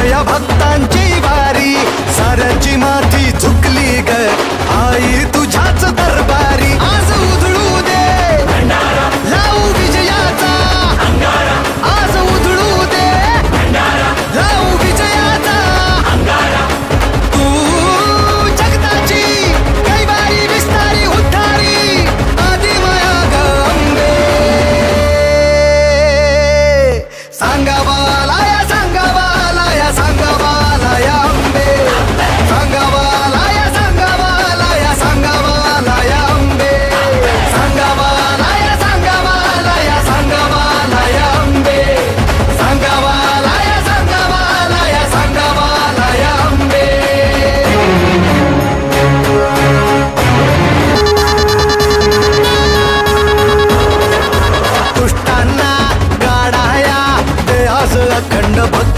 आया भक्तांची वारी. साऱ्याची माथी झुकली ग. आई तुझ्याच दरबारी. आज उधळू दे. लाऊ विजयाचा. आज उधळू दे. लाऊ विजयाचा. तू जगताची कैवारी विस्तारी उद्धारी आधी माया गंगे. सांगावा